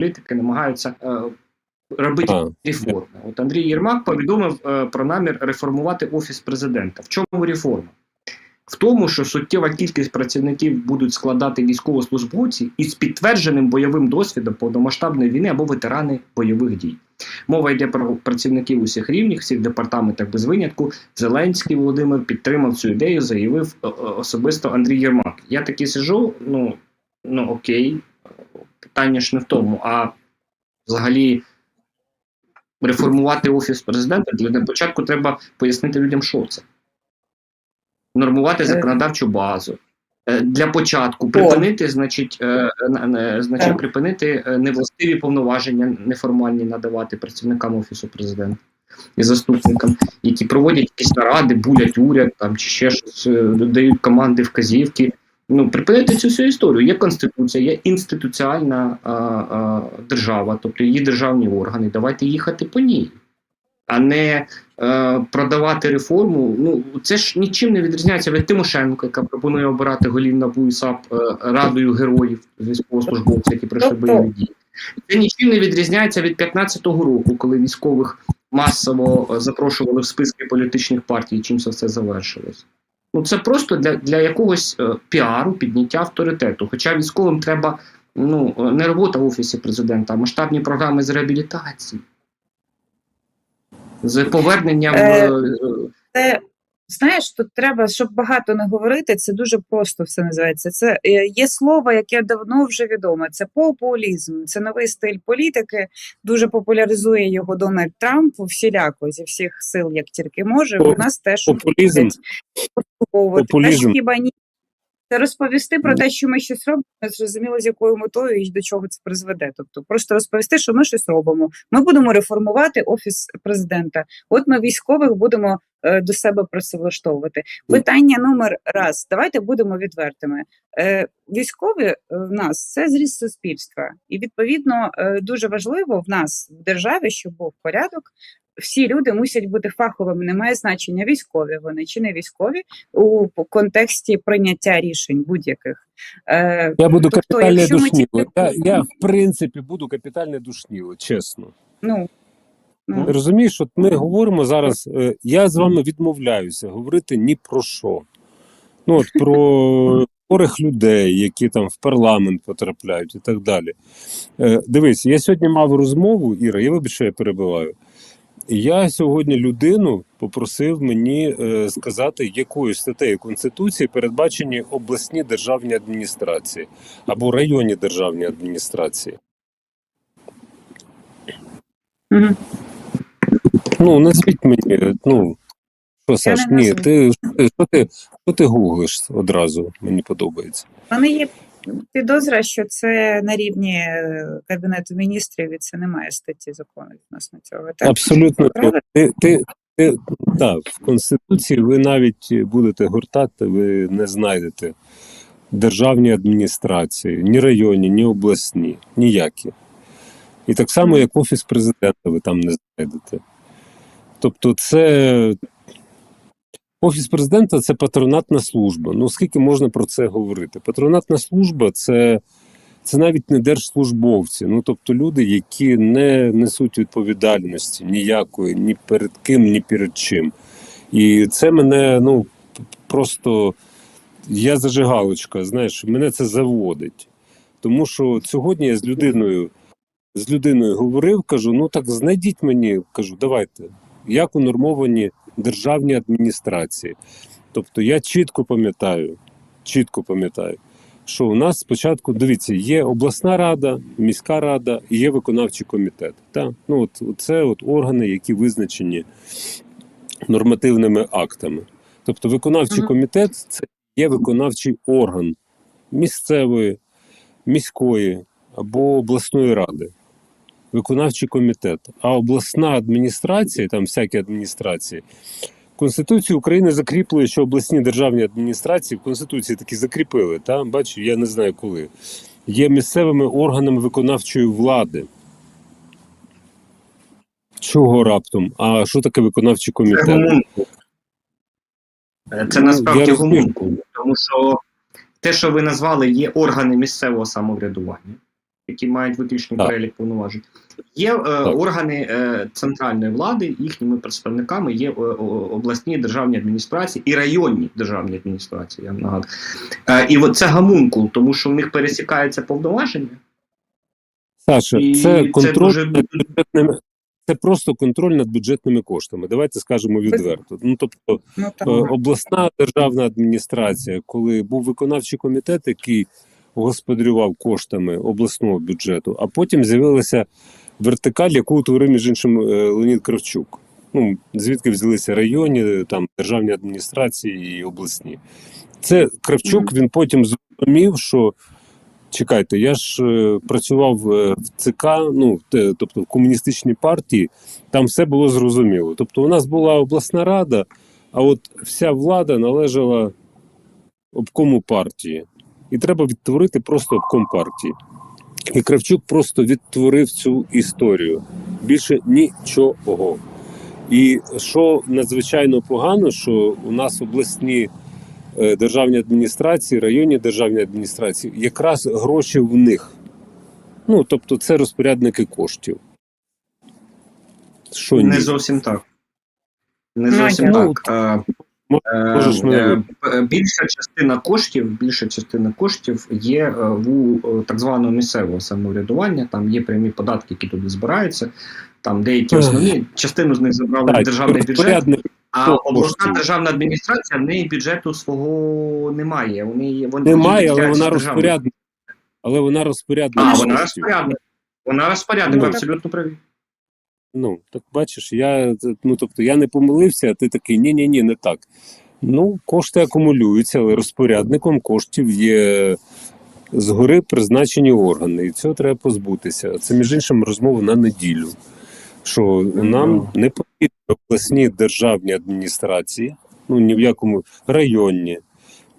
політики намагаються е, робити реформи. От Андрій Єрмак повідомив е, про намір реформувати офіс президента. В чому реформа? В тому, що суттєва кількість працівників будуть складати військовослужбовці із підтвердженим бойовим досвідом повномасштабної війни або ветерани бойових дій. Мова йде про працівників усіх рівнів, всіх департаментах без винятку. Зеленський Володимир підтримав цю ідею, заявив е, особисто Андрій Єрмак. Я таки сижу, ну, ну окей, питання ж не в тому, а взагалі реформувати офіс президента для початку треба пояснити людям, що це. Нормувати Е. законодавчу базу. Е, Для початку припинити, значить, е, на- на- значить, припинити невластиві повноваження неформальні надавати працівникам офісу президента і заступникам, які проводять якісь наради, булять уряд там чи ще щось, дають команди, вказівки. Ну, припинити цю всю історію. Є конституція, є інституціальна а, а, держава, тобто її державні органи. Давайте їхати по ній, а не е, продавати реформу. Ну це ж нічим не відрізняється від Тимошенко, яка пропонує обирати голів НАБУ і САП е, радою героїв військовослужбовців, які пройшли Тобто- бойові дії. Це нічим не відрізняється від 15-го року, коли військових масово е, запрошували в списки політичних партій, чим це все завершилось. Ну це просто для, для якогось е, піару, підняття авторитету. Хоча військовим треба ну, е, не робота в офісі президента, а масштабні програми з реабілітації, з поверненням. Е, е, е, знаєш, тут треба, щоб багато не говорити. Це дуже просто все називається. Це е, є слово, яке давно вже відоме. Це популізм. Це новий стиль політики. Дуже популяризує його Дональд Трамп всіляко зі всіх сил, як тільки може. У нас теж Популізм, хіба ні? Це розповісти про те, що ми щось робимо, зрозуміло, з якою метою і до чого це призведе. Тобто, просто розповісти, що ми щось робимо. Ми будемо реформувати офіс президента. От ми військових будемо е, до себе працевлаштовувати. Питання номер раз. Давайте будемо відвертими. Е, військові е, в нас це зріст суспільства, і відповідно е, дуже важливо в нас в державі, щоб був порядок. Всі люди мусять бути фаховими. Немає значення військові вони чи не військові у контексті прийняття рішень будь-яких. Е, Я буду Тобто, ми душніло. тільки- Я, я, в принципі, буду капітально душніло, чесно. ну, ну, Розумієш, от ми говоримо зараз. е, Я з вами відмовляюся говорити ні про що. Ну, от про хворих людей, які там в парламент потрапляють, і так далі. Е, Дивись, я сьогодні мав розмову, Іра, я вибачаю, я перебиваю. Я сьогодні людину попросив мені е, сказати, якою статтею Конституції передбачені обласні державні адміністрації або районні державні адміністрації. мгм. Ну, назвіть мені, ну, що, Саш, ні, ти, що ти, що ти гуглиш одразу, мені подобається. Мене є підозра, що це на рівні е, Кабінету міністрів, і це немає статті закону відносно цього. Так? Абсолютно. Ти, ти, ти, так, в Конституції ви навіть будете гуртати, ви не знайдете державні адміністрації, ні районні, ні обласні, ніякі. І так само, як Офіс президента, ви там не знайдете. Тобто, це Офіс президента це патронатна служба. Ну, скільки можна про це говорити? Патронатна служба це, це навіть не держслужбовці. Ну, тобто люди, які не несуть відповідальності ніякої, ні перед ким, ні перед чим. І це мене, ну, просто я зажигалочка, знаєш, мене це заводить. Тому що сьогодні я з людиною, з людиною говорив, кажу: ну так знайдіть мені, кажу, давайте, як унормовані державні адміністрації. Тобто я чітко пам'ятаю, чітко пам'ятаю, що у нас спочатку, дивіться, є обласна рада, міська рада і є виконавчий комітет. Так? Ну, от, це от органи, які визначені нормативними актами. Тобто виконавчий комітет це є виконавчий орган місцевої, міської або обласної ради. Виконавчий комітет. А обласна адміністрація, там всякі адміністрації, Конституція України закріплює, що обласні державні адміністрації в Конституції таки закріпили. Та? Бачу, я не знаю коли. Є місцевими органами виконавчої влади. Чого раптом? А що таке виконавчий комітет? гомункул. Е, Це Ну, насправді гомункул, тому що те, що ви назвали, є органи місцевого самоврядування. Які мають виключний Так. перелік повноважень. Є е, органи е, центральної влади, їхніми представниками є е, обласні державні адміністрації і районні державні адміністрації. Я нагадую. Е, і от це гамункул, тому що в них пересікається повноваження. Саша, І це це дуже- над бюджетними. Це просто контроль над бюджетними коштами. Давайте скажемо відверто. Ну тобто, Ну, Е, обласна державна адміністрація, коли був виконавчий комітет, який господарював коштами обласного бюджету, а потім з'явилася вертикаль, яку утворив між іншим е, Леонід Кравчук. Ну звідки взялися районні, там державні адміністрації і обласні. Це Кравчук. Він потім зрозумів, що чекайте, я ж е, працював е, в ЦК, ну тобто в комуністичній партії, там все було зрозуміло. Тобто, у нас була обласна рада. А от вся влада належала обкому партії. І треба відтворити просто обком партії. І Кравчук просто відтворив цю історію. Більше нічого. І що надзвичайно погано, що у нас обласні е, державні адміністрації, районні державні адміністрації, якраз гроші в них. Ну, тобто, це розпорядники коштів. Що ні? Не зовсім так. Не Ну, зовсім я- так. Е, Мо- Е, можеш мене е, Більша частина коштів, більша частина коштів є е, в так званого місцевого самоврядування. Там є прямі податки, які туди збираються. Там деякі основні частину з них забрали Так, державний бюджет. А обласна державна адміністрація в неї бюджету свого немає. Вони вони немає, але вона розпорядник. Але вона розпорядник. А вона розпорядник. Вона розпорядник, Ну, ви абсолютно праві. Ну, так бачиш, я ну тобто я не помилився, а ти такий ні, ні, не так. Ну, кошти акумулюються, але розпорядником коштів є згори призначені органи, і цього треба позбутися. Це між іншим розмова на неділю. Що нам не потрібні обласні державні адміністрації, ну ні в якому районні,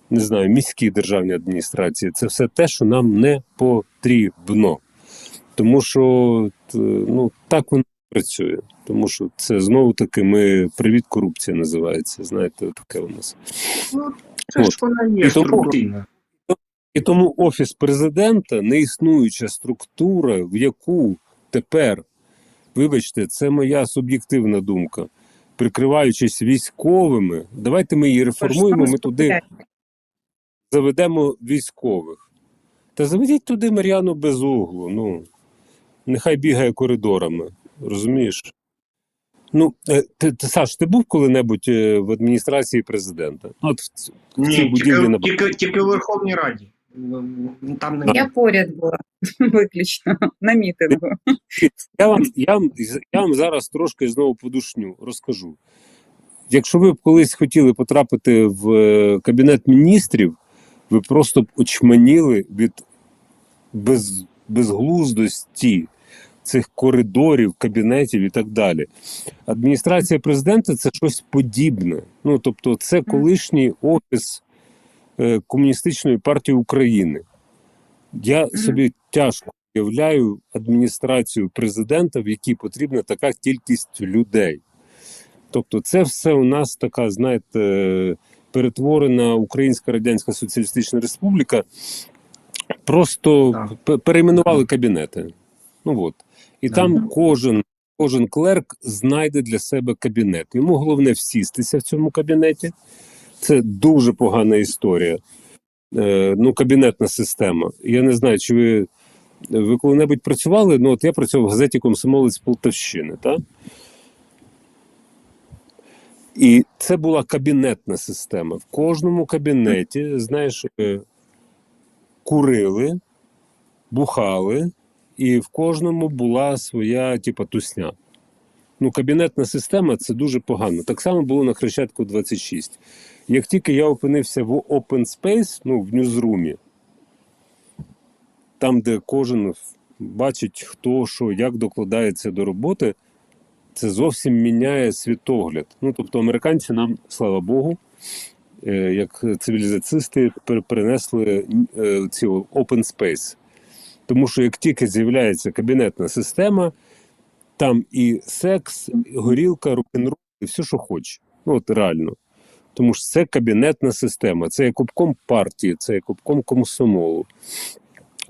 не знаю, міські державні адміністрації. Це все те, що нам не потрібно. Тому що ну, так воно працює. Тому що це знову таки ми привіт корупція називається. Знаєте, таке у нас. Це ж вона І є тому- І тому офіс президента неіснуюча структура, в яку тепер, вибачте, це моя суб'єктивна думка, прикриваючись військовими, давайте ми її реформуємо. Ми туди заведемо військових. Та заведіть туди Мар'яну Безуглу. Ну, нехай бігає коридорами. Розумієш? Ну, е, ти, ти Саш, ти був коли-небудь е, в адміністрації президента? Ну, От в, в цій Ні, будівлі тільки, на тільки, тільки у Верховній Раді. Ну, Там не Я поряд була виключно на мітингу. Я вам, я, вам, я вам зараз трошки знову подушню розкажу. Якщо ви б колись хотіли потрапити в е, кабінет міністрів, ви просто б очманіли від без, безглуздості цих коридорів, кабінетів і так далі. Адміністрація президента це щось подібне. Ну тобто, це колишній офіс е, Комуністичної партії України. Я собі тяжко уявляю адміністрацію президента, в якій потрібна така кількість людей. Тобто, це все у нас така, знаєте, перетворена Українська Радянська Соціалістична Республіка. Просто перейменували кабінети. Ну от. І Так. там кожен, кожен клерк знайде для себе кабінет. Йому головне всістися в цьому кабінеті. Це дуже погана історія. Е, ну, кабінетна система. Я не знаю, чи ви, ви коли-небудь працювали? Ну, от я працював в газеті Комсомолець Полтавщини, так? І це була кабінетна система. В кожному кабінеті, знаєш, е, курили, бухали, і в кожному була своя, типа, тусня. Ну, кабінетна система це дуже погано. Так само було на Хрещатку 26. Як тільки я опинився в Open Space, ну, в ньюзрумі, там, де кожен бачить, хто що, як докладається до роботи, це зовсім міняє світогляд. Ну, тобто, американці нам, слава Богу, е, як цивілізацисти, перенесли е, ці open space. Тому що як тільки з'являється кабінетна система, там і секс, і горілка, рок-н-рол, і все, що хоче. Ну, от реально. Тому що це кабінетна система, це як обком партії, це як обком комсомолу.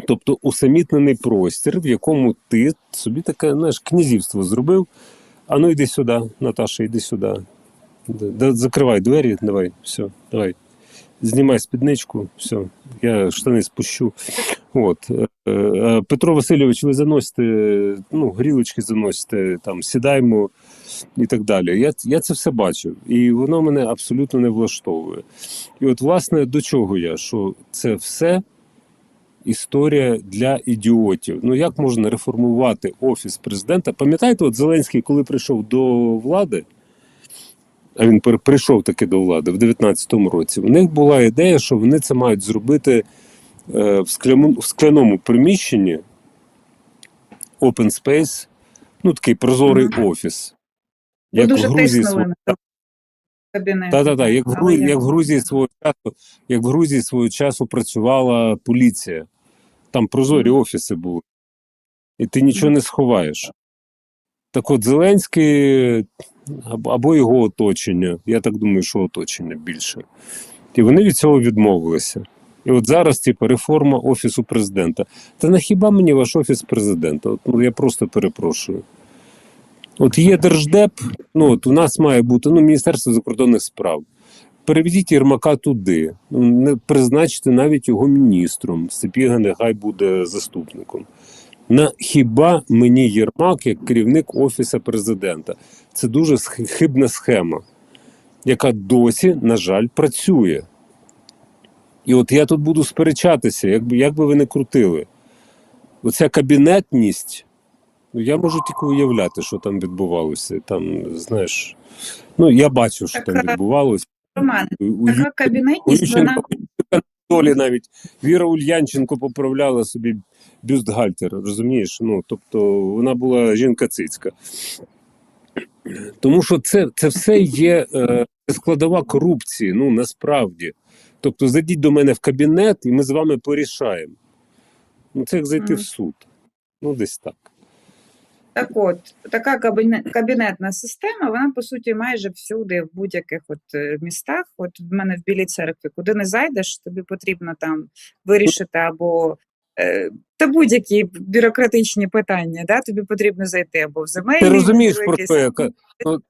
Тобто усамітнений простір, в якому ти собі таке знаєш, князівство зробив. А ну йди сюди, Наташа, йди сюди. Д- д- Закривай двері, давай, все, давай. Знімай спідничку, все, я штани спущу. От. е, е, Петро Васильович, ви заносите, ну, грілочки заносите, там, сідаємо і так далі. Я, я це все бачив, і воно мене абсолютно не влаштовує. І от, власне, до чого я? Що це все історія для ідіотів. Ну як можна реформувати офіс президента? Пам'ятаєте, от Зеленський, коли прийшов до влади, а він прийшов таки до влади в 19-му році. У них була ідея, що вони це мають зробити в, скляну, в скляному приміщенні open space, ну такий прозорий Мгм. офіс. Ну, Як дуже в Грузії свого та, та, та. Як, в Гру... як в Грузії свого часу, як в Грузії свого часу працювала поліція. Там прозорі Мгм. офіси були. І ти нічого не сховаєш. Так от Зеленський або або його оточення, я так думаю, що оточення більше. І вони від цього відмовилися. І от зараз, типу, реформа Офісу президента. Та на хіба мені ваш офіс президента? От, ну, я просто перепрошую. От є держдеп, ну от у нас має бути ну, Міністерство закордонних справ. Переведіть Єрмака туди, ну, не призначте навіть його міністром. Сапіга нехай буде заступником. На хіба мені Єрмак як керівник офісу президента? Це дуже хибна схема, яка досі, на жаль, працює. І от я тут буду сперечатися, як би, як би ви не крутили. Оця кабінетність, ну я можу тільки уявляти, що там відбувалося. Там, знаєш, ну я бачу, що там відбувалося. Роман, така кабінетність, вона долі навіть Віра Ульянченко поправляла собі бюстгальтер, розумієш? Ну, тобто вона була жінка цицька. Тому що це, це все є е, складова корупції, ну насправді. Тобто, зайдіть до мене в кабінет, і ми з вами порішаємо. Ну, це як зайти в суд. Ну, десь так. Так от, така кабінетна система, вона по суті майже всюди, в будь-яких от е, містах. От в мене в Білій церкві, куди не зайдеш, тобі потрібно там вирішити або е, та будь-які бюрократичні питання, да? тобі потрібно зайти або в земельний. Ти розумієш, про якийсь. що я ну,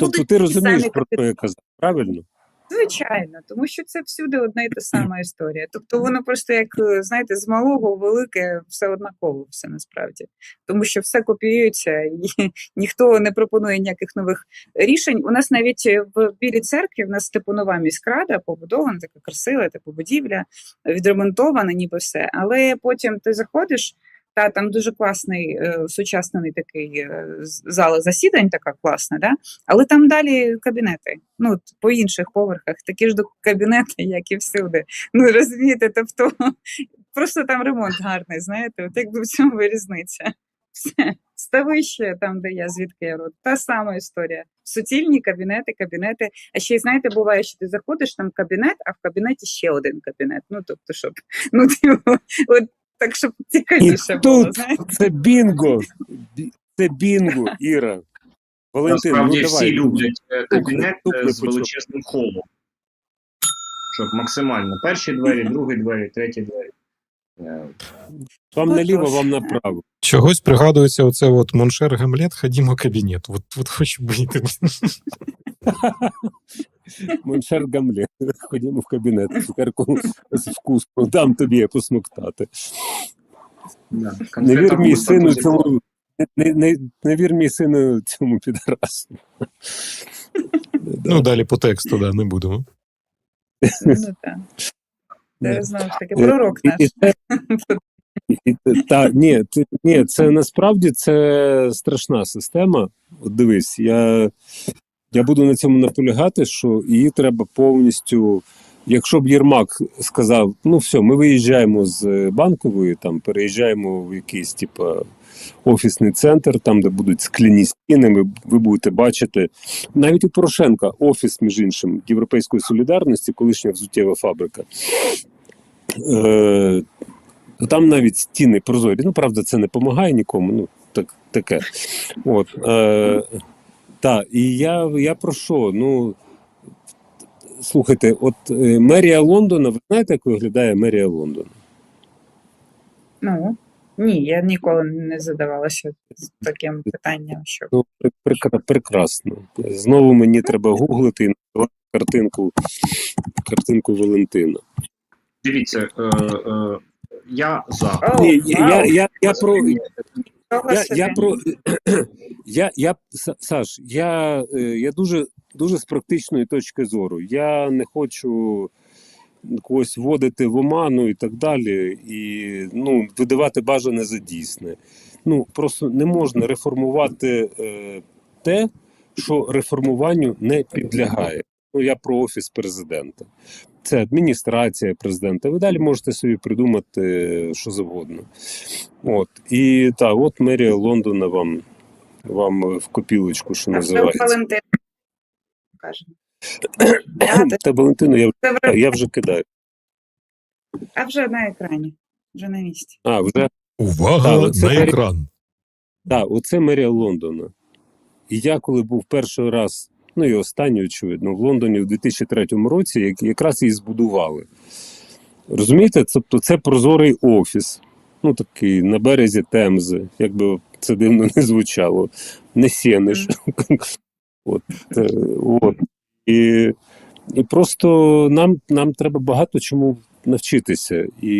Тобто, ти розумієш, про що я казав, правильно? Звичайно, тому що це всюди одна і та сама історія. Тобто воно просто як е, знаєте, з малого в велике все однаково, все насправді, тому що все копіюється, і ніхто не пропонує ніяких нових рішень. У нас навіть е, в білій церкві в нас типу нова міськрада побудована, така красива, типу будівля, відремонтована, ніби все. Але потім ти заходиш. Та там дуже класний е, сучасний такий е, зала засідань, така класна, да? але там далі кабінети. Ну, по інших поверхах такі ж до- кабінети, як і всюди. Ну розумієте, тобто просто там ремонт гарний, знаєте, от якби в цьому різниця. Ставище, там, де я, звідки я род, та сама історія. Суцільні кабінети, кабінети. А ще й знаєте, буває, що ти заходиш там кабінет, а в кабінеті ще один кабінет. Ну тобто, щоб ну типу, от так, щоб І цікавіше було. тут Знаєте? це бінго. Бі- Це бінго, Іра. Валентин, ну Насправді давай. всі люблять е, кабінет Тупли е, з величезним холом. Щоб максимально. Перші двері, другі двері, треті двері. Вам наліво, вам направо. Чогось пригадується оце от Моншер Гамлет, ходімо в кабінет. От, от хочу бути. Моншер Гамлет. Ходімо в кабінет. Цукерку з вкусу. Дам тобі посмоктати. Не вір мій сину цьому. Не, не, не вір мій сину цьому підарасу. Ну, далі по тексту, да, не будемо. Ну, так. Ні. Це знову ж таки Е, пророк наш. Та, ні, ні, це насправді це страшна система. От дивись, я, я буду на цьому наполягати, що її треба повністю. Якщо б Єрмак сказав, ну все, ми виїжджаємо з банкової, там переїжджаємо в якийсь типу, офісний центр, там, де будуть скляні стіни, ви, ви будете бачити. Навіть у Порошенка офіс, між іншим, Європейської солідарності, колишня взуттєва фабрика. Е, там навіть стіни прозорі. Ну, правда, це не допомагає нікому. Ну, так, таке. От, е, та, і я, я про що? Ну, слухайте, от е, мерія Лондона, ви знаєте, як виглядає мерія Лондона? Ну ні, я ніколи не задавалася таким питанням, що Ну, прекра- прекрасно. Знову мені треба гуглити і називати картинку, картинку Валентина. Дивіться, е, е, я за. О, Ні, я, я, я, я про я, я про я, я Са- Саш, я, е, я дуже дуже з практичної точки зору. Я не хочу когось вводити в оману і так далі, і ну, видавати бажане за дійсне. Ну просто не можна реформувати е, те, що реформуванню не підлягає. Ну я про офіс президента. Це адміністрація президента. Ви далі можете собі придумати що завгодно. От і так, от мерія Лондона вам, вам в копілочку, що називається. Валентин Та Валентину я, вже- я вже кидаю. А вже на екрані, вже на місці. А, вже Увага оце на мерія- екран. Так, оце мерія Лондона. І я, коли був перший раз, ну і останній, очевидно, в Лондоні в 2003 році, як, якраз її збудували. Розумієте, тобто це прозорий офіс, ну такий на березі Темзи, якби це дивно не звучало, не сіниш. от, е, от. І, і просто нам, нам треба багато чому навчитися. І,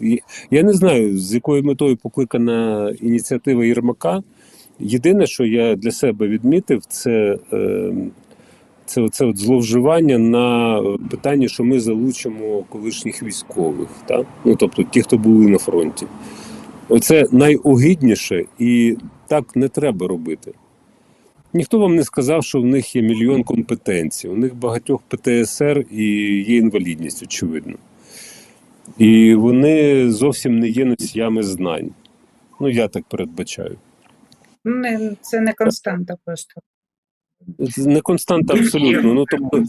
і я не знаю, з якою метою покликана ініціатива Єрмака. Єдине, що я для себе відмітив, це, е, це, оце от зловживання на питанні, що ми залучимо колишніх військових, так? ну, тобто ті, хто були на фронті. Оце найогидніше, і так не треба робити. Ніхто вам не сказав, що в них є мільйон компетенцій. У них багатьох ПТСР і є інвалідність, очевидно. І вони зовсім не є носіями знань. Ну, я так передбачаю. Не, це не константа просто. Не константа абсолютно. Ну тобто,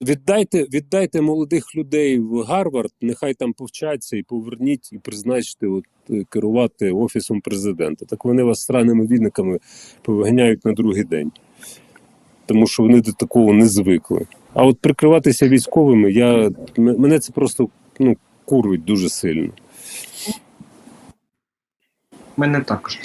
віддайте, віддайте молодих людей в Гарвард, нехай там повчаться і поверніть і призначте от, е, керувати офісом президента. Так вони вас странними відниками повиганяють на другий день. Тому що вони до такого не звикли. А от прикриватися військовими, я, мене це просто ну, курвить дуже сильно. Мене також.